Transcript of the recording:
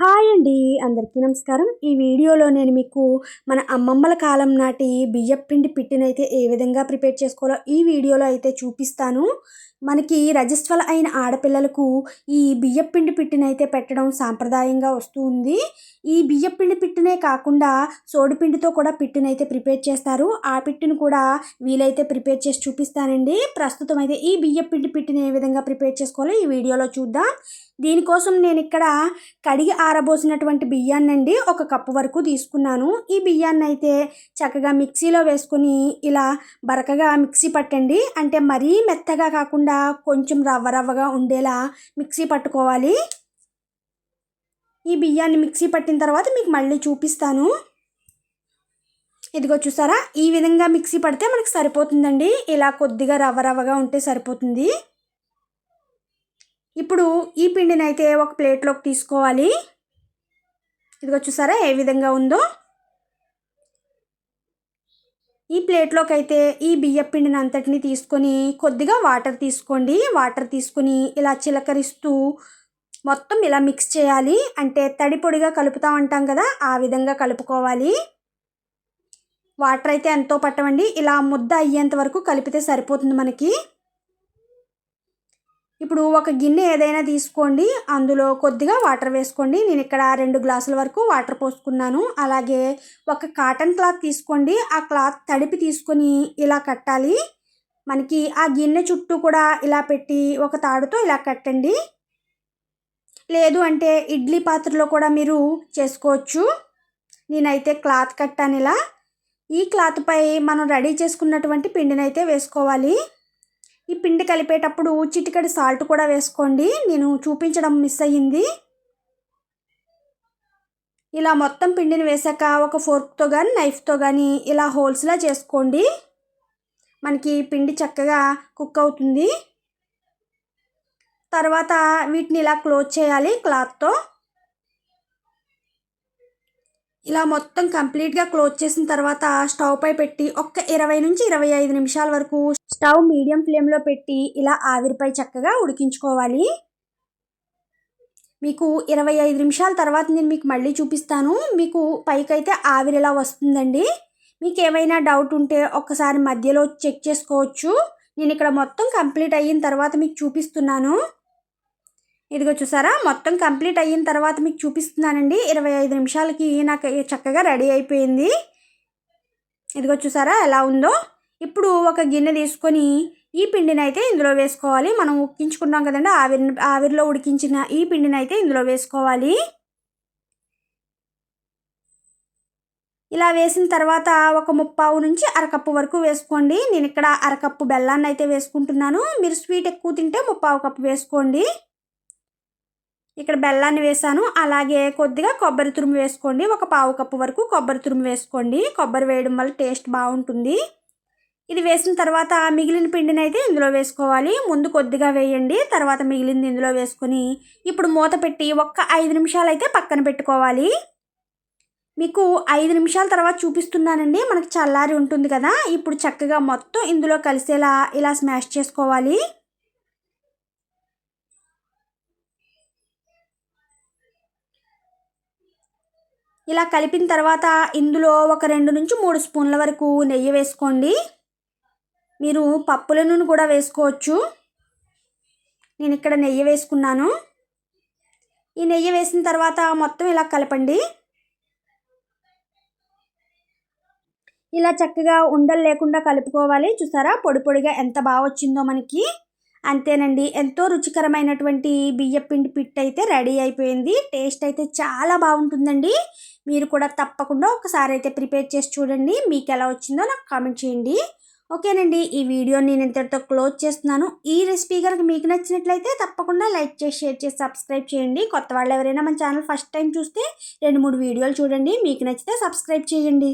Hi అండి అందరికీ నమస్కారం. ఈ వీడియోలో నేను మీకు మన అమ్మమ్మల కాలం నాటి బియ్యపిండి పిట్టినైతే ఏ విధంగా ప్రిపేర్ చేసుకోవాలో ఈ వీడియోలో అయితే చూపిస్తాను. మనకి రజస్వల అయిన ఆడపిల్లలకు ఈ బియ్యపిండి పిట్టినైతే పెట్టడం సాంప్రదాయంగా వస్తూ ఉంది. ఈ బియ్యపిండి పిట్టినే కాకుండా సోడిపిండితో కూడా పిట్టినైతే ప్రిపేర్ చేస్తారు. ఆ పిట్టును కూడా వీలైతే ప్రిపేర్ చేసి చూపిస్తానండి. ప్రస్తుతం అయితే ఈ బియ్యపిండి పిట్టిని ఏ విధంగా ప్రిపేర్ చేసుకోవాలో ఈ వీడియోలో చూద్దాం. దీనికోసం నేను ఇక్కడ కడిగి ఆరబోసినటువంటి బియ్యాన్ని అండి ఒక కప్పు వరకు తీసుకున్నాను. ఈ బియ్యాన్ని అయితే చక్కగా మిక్సీలో వేసుకొని ఇలా బరకగా మిక్సీ పట్టండి. అంటే మరీ మెత్తగా కాకుండా కొంచెం రవ్వ రవ్వగా ఉండేలా మిక్సీ పట్టుకోవాలి. ఈ బియ్యాన్ని మిక్సీ పట్టిన తర్వాత మీకు మళ్ళీ చూపిస్తాను. ఇదిగో చూసారా? ఈ విధంగా మిక్సీ పడితే మనకు సరిపోతుందండి. ఇలా కొద్దిగా రవ్వ రవ్వగా ఉంటే సరిపోతుంది. ఇప్పుడు ఈ పిండిని అయితే ఒక ప్లేట్లోకి తీసుకోవాలి. ఇదిగో చూసారా ఏ విధంగా ఉందో? ఈ ప్లేట్లోకి అయితే ఈ బియ్యం పిండిని అంతటిని తీసుకొని కొద్దిగా వాటర్ తీసుకోండి. వాటర్ తీసుకొని ఇలా చిలకరిస్తూ మొత్తం ఇలా మిక్స్ చేయాలి. అంటే తడి పొడిగా కలుపుతూ ఉంటాం కదా ఆ విధంగా కలుపుకోవాలి. వాటర్ అయితే ఎంతో పట్టవండి. ఇలా ముద్ద అయ్యేంత వరకు కలిపితే సరిపోతుంది మనకి. ఇప్పుడు ఒక గిన్నె ఏదైనా తీసుకోండి. అందులో కొద్దిగా వాటర్ వేసుకోండి. నేను ఇక్కడ రెండు గ్లాసుల వరకు వాటర్ పోసుకున్నాను. అలాగే ఒక కాటన్ క్లాత్ తీసుకోండి. ఆ క్లాత్ తడిపి తీసుకొని ఇలా కట్టాలి. మనకి ఆ గిన్నె చుట్టూ కూడా ఇలా పెట్టి ఒక తాడుతో ఇలా కట్టండి. లేదు అంటే ఇడ్లీ పాత్రలో కూడా మీరు చేసుకోవచ్చు. నేనైతే క్లాత్ కట్టాను ఇలా. ఈ క్లాత్పై మనం రెడీ చేసుకున్నటువంటి పిండినైతే వేసుకోవాలి. ఈ పిండి కలిపేటప్పుడు చిటికడి సాల్ట్ కూడా వేసుకోండి. నేను చూపించడం మిస్ అయ్యింది. ఇలా మొత్తం పిండిని వేసాక ఒక ఫోర్క్తో కానీ నైఫ్తో కానీ ఇలా హోల్స్లా చేసుకోండి. మనకి పిండి చక్కగా కుక్ అవుతుంది. తర్వాత వీటిని ఇలా క్లోజ్ చేయాలి క్లాత్తో. ఇలా మొత్తం కంప్లీట్గా క్లోజ్ చేసిన తర్వాత స్టవ్ పై పెట్టి ఒక్క ఇరవై నుంచి ఇరవై ఐదు నిమిషాల వరకు స్టవ్ మీడియం ఫ్లేమ్లో పెట్టి ఇలా ఆవిరిపై చక్కగా ఉడికించుకోవాలి. మీకు ఇరవై ఐదు నిమిషాల తర్వాత నేను మీకు మళ్ళీ చూపిస్తాను. మీకు పైకైతే ఆవిరి ఇలా వస్తుందండి? మీకు ఏమైనా డౌట్ ఉంటే ఒక్కసారి మధ్యలో చెక్ చేసుకోవచ్చు. నేను ఇక్కడ మొత్తం కంప్లీట్ అయిన తర్వాత మీకు చూపిస్తున్నాను. ఇదిగో చూసారా? మొత్తం కంప్లీట్ అయిన తర్వాత మీకు చూపిస్తున్నానండి. ఇరవై ఐదు నిమిషాలకి నాకు చక్కగా రెడీ అయిపోయింది. ఇదిగో చూసారా ఎలా ఉందో? ఇప్పుడు ఒక గిన్నె తీసుకొని ఈ పిండిని అయితే ఇందులో వేసుకోవాలి. మనం ఉక్కించుకున్నాం కదండి ఆవిరి ఆవిరిలో ఉడికించిన ఈ పిండిని అయితే ఇందులో వేసుకోవాలి. ఇలా వేసిన తర్వాత ఒక ముప్పావు నుంచి అరకప్పు వరకు వేసుకోండి. నేను ఇక్కడ అరకప్పు బెల్లాన్ని అయితే వేసుకుంటున్నాను. మీరు స్వీట్ ఎక్కువ తింటే ముప్పావు కప్పు వేసుకోండి. ఇక్కడ బెల్లాన్ని వేసాను. అలాగే కొద్దిగా కొబ్బరి తురుము వేసుకోండి. ఒక పావు కప్పు వరకు కొబ్బరి తురుము వేసుకోండి. కొబ్బరి వేయడం వల్ల టేస్ట్ బాగుంటుంది. ఇది వేసిన తర్వాత మిగిలిన పిండిని అయితే ఇందులో వేసుకోవాలి. ముందు కొద్దిగా వేయండి. తర్వాత మిగిలింది ఇందులో వేసుకొని ఇప్పుడు మూత పెట్టి ఒక్క ఐదు నిమిషాలు అయితే పక్కన పెట్టుకోవాలి. మీకు ఐదు నిమిషాల తర్వాత చూపిస్తున్నానండి. మనకు చల్లారి ఉంటుంది కదా. ఇప్పుడు చక్కగా మొత్తం ఇందులో కలిసేలా ఇలా స్మాష్ చేసుకోవాలి. ఇలా కలిపిన తర్వాత ఇందులో ఒక రెండు నుంచి మూడు స్పూన్ల వరకు నెయ్యి వేసుకోండి. మీరు పప్పుల నూనె కూడా వేసుకోవచ్చు. నేను ఇక్కడ నెయ్యి వేసుకున్నాను. ఈ నెయ్యి వేసిన తర్వాత మొత్తం ఇలా కలపండి. ఇలా చక్కగా ఉండలు లేకుండా కలుపుకోవాలి. చూసారా? పొడి పొడిగా ఎంత బాగా వచ్చిందో మనకి. అంతేనండి. ఎంతో రుచికరమైనటువంటి బియ్యపిండి పిట్ అయితే రెడీ అయిపోయింది. టేస్ట్ అయితే చాలా బాగుంటుందండి. మీరు కూడా తప్పకుండా ఒకసారి అయితే ప్రిపేర్ చేసి చూడండి. మీకు ఎలా వచ్చిందో నాకు కామెంట్ చేయండి. ఓకేనండి ఈ వీడియో నేను ఇంతటితో క్లోజ్ చేస్తున్నాను. ఈ రెసిపీ కనుక మీకు నచ్చినట్లయితే తప్పకుండా లైక్ చేసి షేర్ చేసి సబ్స్క్రైబ్ చేయండి. కొత్త వాళ్ళు ఎవరైనా మన ఛానల్ ఫస్ట్ టైం చూస్తే రెండు మూడు వీడియోలు చూడండి. మీకు నచ్చితే సబ్స్క్రైబ్ చేయండి.